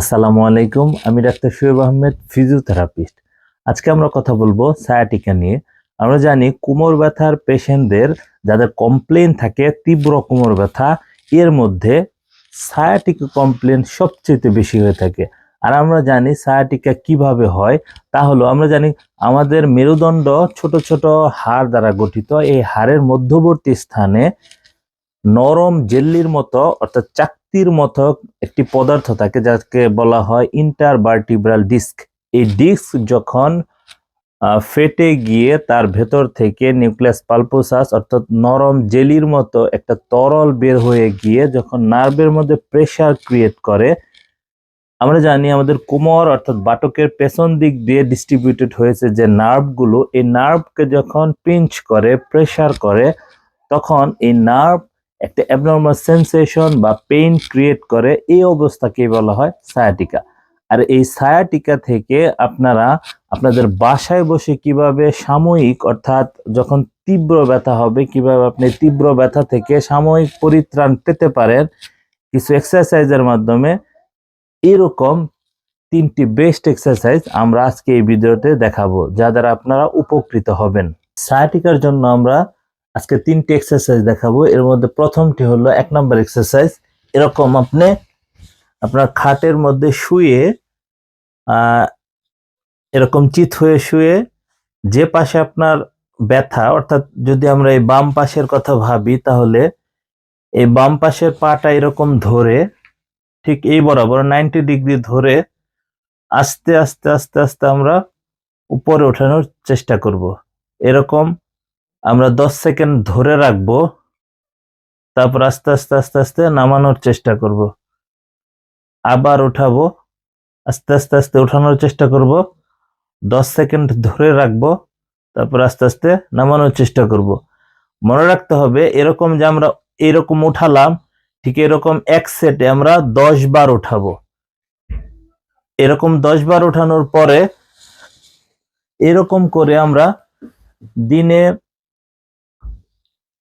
আসসালামু আলাইকুম, আমি ডাক্তার শোয়েব আহমেদ ফিজিওথেরাপিস্ট আজকে আমরা কথা বলব সায়াটিকা নিয়ে। আমরা জানি কোমর ব্যথার পেশেন্টদের যাদের কমপ্লেন থাকে, তীব্র কোমর ব্যথা, এর মধ্যে সায়াটিকা কমপ্লেন সবচেয়ে বেশি হয়ে থাকে। আর আমরা জানি সায়াটিকা কীভাবে হয়, তা হলো আমরা জানি আমাদের মেরুদণ্ড ছোট ছোট হাড় দ্বারা গঠিত, এই হাড়ের মধ্যবর্তী স্থানে নরম জেল্লির মতো, অর্থাৎ চাকতির মতো একটি পদার্থ থাকে যাকে বলা হয় ইন্টারভার্টিব্রাল ডিস্ক এই ডিস্ক যখন ফেটে গিয়ে তার ভেতর থেকে নিউক্লিয়াস পালপোসাস অর্থাৎ নরম জেলির মতো একটা তরল বের হয়ে গিয়ে যখন নার্ভের মধ্যে প্রেসার ক্রিয়েট করে, আমরা জানি আমাদের কোমর, অর্থাৎ বাটকের পেছন দিক দিয়ে ডিস্ট্রিবিউটেড হয়েছে যে নার্ভগুলো এই নার্ভকে যখন পিঞ্চ করে প্রেশার করে, তখন এই নার্ভ একটা অ্যাবনর্মাল সেন্সেশন বা পেইন ক্রিয়েট করে, এই অবস্থাকেই বলা হয় সায়াটিকা আর এই সায়াটিকা থেকে আপনারা আপনাদের বাসায় বসে কীভাবে সাময়িক, অর্থাৎ যখন তীব্র ব্যথা হবে, কীভাবে আপনি তীব্র ব্যথা থেকে সাময়িক পরিত্রাণ পেতে পারেন, কিছু এক্সারসাইজের মাধ্যমে, এরকম তিনটি বেস্ট এক্সারসাইজ আমরা আজকে এই ভিডিওতে দেখাবো, যা দ্বারা আপনারা উপকৃত হবেন। সায়াটিকার জন্য আমরা আজকে তিনটি এক্সারসাইজ দেখাবো। এর মধ্যে প্রথমটি হলো এক নম্বর এক্সারসাইজ এরকম আপনি আপনার খাটের মধ্যে শুয়ে এরকম চিত হয়ে শুয়ে যে পাশে আপনার ব্যথা, অর্থাৎ যদি আমরা এই বাম পাশের কথা ভাবি, তাহলে এই বাম পাশের পাটা এরকম ধরে, ঠিক এই বরাবর নাইনটি ডিগ্রি ধরে আস্তে আস্তে আস্তে আস্তে আমরা উপরে ওঠানোর চেষ্টা করব। এরকম আমরা দশ সেকেন্ড ধরে রাখব, তারপর আস্তে আস্তে আস্তে আস্তে নামানোর চেষ্টা করব। আবার উঠাবো, আস্তে আস্তে আস্তে উঠানোর চেষ্টা করব। দশ সেকেন্ড ধরে রাখব, তারপর আস্তে আস্তে নামানোর চেষ্টা করব। মনে রাখতে হবে, এরকম যে আমরা এরকম উঠালাম, ঠিক এরকম এক সেটে আমরা দশ বার উঠাবো। এরকম দশ বার উঠানোর পরে এরকম করে আমরা দিনে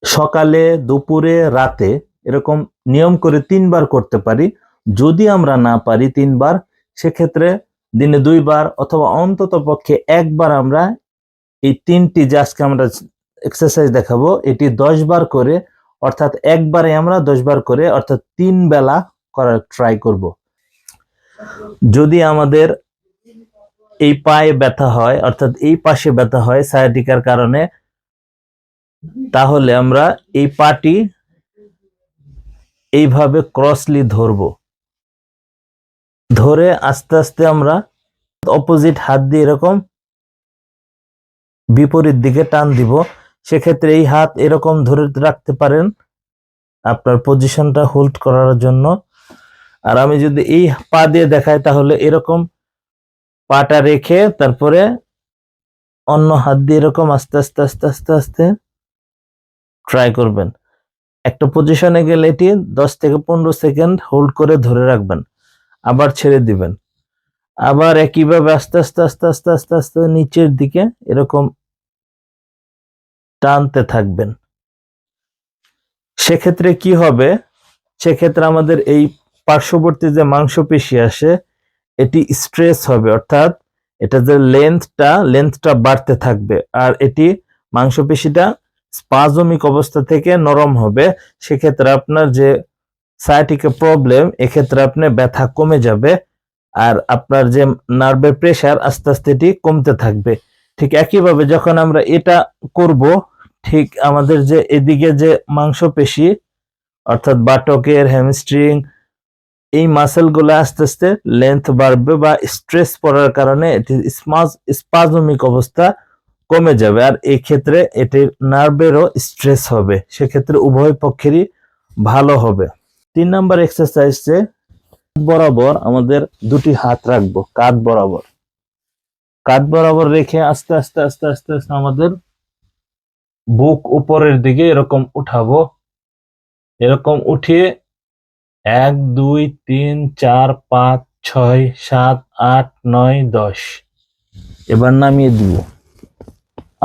সকালে, দুপুরে, রাতে এরকম নিয়ম করে তিনবার করতে পারি। যদি আমরা না পারি তিনবার, সেক্ষেত্রে দিনে দুইবার অথবা অন্তত পক্ষে একবার আমরা এই তিনটি আজকে আমরা এক্সারসাইজ দেখাবো, এটি দশ বার করে, অর্থাৎ একবারে আমরা দশ বার করে, অর্থাৎ তিন বেলা করার ট্রাই করব। যদি আমাদের এই পায়ে ব্যথা হয়, অর্থাৎ এই পাশে ব্যথা হয় সায়াটিকার কারণে তাহলে আমরা এই পাটি এইভাবে ক্রসলি ধরব। ধরে আস্তে আস্তে আমরা অপোজিট হাত দিয়ে এরকম বিপরীত দিকে টান দিব। সেক্ষেত্রে এই হাত এরকম ধরে রাখতে পারেন আপনার পজিশনটা হোল্ড করার জন্য। আর আমি যদি এই পা দিয়ে দেখাই তাহলে এরকম পাটা রেখে তারপরে অন্য হাত দিয়ে এরকম আস্তে আস্তে আস্তে আস্তে আস্তে ট্রাই করবেন। একটা পজিশনে গেলে এটি দশ থেকে পনেরো সেকেন্ড হোল্ড করে ধরে রাখবেন। আবার ছেড়ে দিবেন। আবার একইভাবে আস্তে আস্তে আস্তে আস্তে আস্তে আস্তে নিচের দিকে এরকম টানতে থাকবেন। সেক্ষেত্রে কি হবে? সেক্ষেত্রে আমাদের এই পার্শ্ববর্তী যে মাংসপেশি আসে, এটি স্ট্রেস হবে। অর্থাৎ এটা যে লেন্থটা লেন্থটা বাড়তে থাকবে। আর এটি মাংসপেশিটা স্পাজমিক অবস্থা থেকে নরম হবে, সেক্ষেত্রে আপনার যে সায়াটিকা প্রবলেম এক্ষেত্রে আপনার ব্যথা কমে যাবে আর আপনার যে নার্ভের প্রেশার আস্তে আস্তে এটি কমতে থাকবে। ঠিক একইভাবে যখন আমরা এটা করব, ঠিক আমাদের যে এদিকে যে মাংসপেশি, অর্থাৎ বাটকের হ্যামস্ট্রিং এই মাসেলগুলো আস্তে আস্তে লেন্থ বাড়বে বা স্ট্রেস পড়ার কারণে এটি স্পাজমিক অবস্থা কমে যাবে। আর এই ক্ষেত্রে এটির নার্ভেরও স্ট্রেস হবে। সেক্ষেত্রে উভয় পক্ষেরই ভালো হবে। তিন নাম্বার এক্সারসাইজে বরাবর আমাদের দুটি হাত রাখব। কাঁধ বরাবর। কাঁধ বরাবর রেখে আস্তে আস্তে আস্তে আস্তে আস্তে আমাদের বুক উপরের দিকে এরকম উঠাবো। এরকম উঠিয়ে এক, দুই, তিন, চার, পাঁচ, ছয়, সাত, আট, নয়, দশ। এবার নামিয়ে দিব।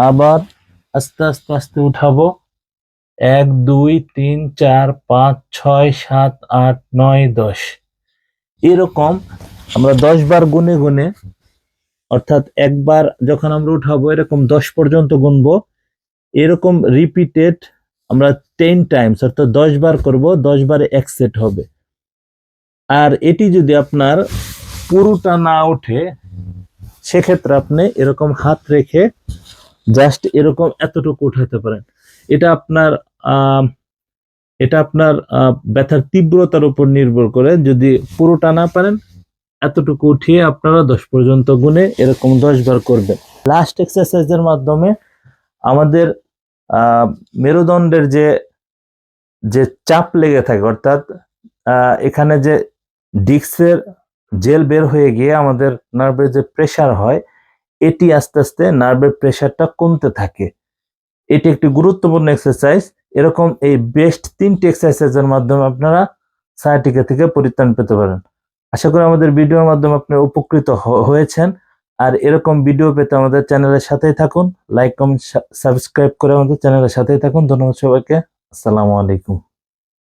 আবার আস্তে আস্তে আস্তে উঠাবো। এক, দুই, তিন, চার, পাঁচ, ছয়, সাত, আট, নয়, দশ। এরকম আমরা দশ বার গুনে গুনে, অর্থাৎ একবার যখন আমরা উঠাবো, এরকম দশ পর্যন্ত গুনবো। এরকম রিপিটেড আমরা টেন টাইমস অর্থাৎ দশ বার করব, দশ বারে এক সেট হবে। আর এটি যদি আপনার পুরোটা না ওঠে, সেক্ষেত্রে আপনি এরকম হাত রেখে জাস্ট এরকম এতটুকু উঠাতে পারেন। এটা আপনার এটা আপনার ব্যথার তীব্রতার উপর নির্ভর করে যদি পুরোটা না পারেন, এতটুকু উঠিয়ে আপনারা দশ পর্যন্ত গুনে এরকম দশ বার করবেন। লাস্ট এক্সারসাইজের মাধ্যমে আমাদের মেরুদণ্ডের যে যে চাপ লেগে থাকে, অর্থাৎ এখানে যে ডিস্কের জেল বের হয়ে গিয়ে আমাদের নার্ভের যে প্রেশার হয় এটি আস্তে আস্তে নার্ভের প্রেসারটা কমতে থাকে। এটি একটি গুরুত্বপূর্ণ এক্সারসাইজ এরকম এই বেস্ট তিনটি এক্সারসাইজের মাধ্যমে আপনারা সায়াটিকা থেকে পরিত্রাণ পেতে পারেন। আশা করি আমাদের ভিডিওর মাধ্যমে আপনি উপকৃত হয়েছেন। আর এরকম ভিডিও পেতে আমাদের চ্যানেলের সাথেই থাকুন। লাইক কমেন্ট সাবস্ক্রাইব করে আমাদের চ্যানেলের সাথেই থাকুন। ধন্যবাদ সবাইকে। আসসালামু আলাইকুম।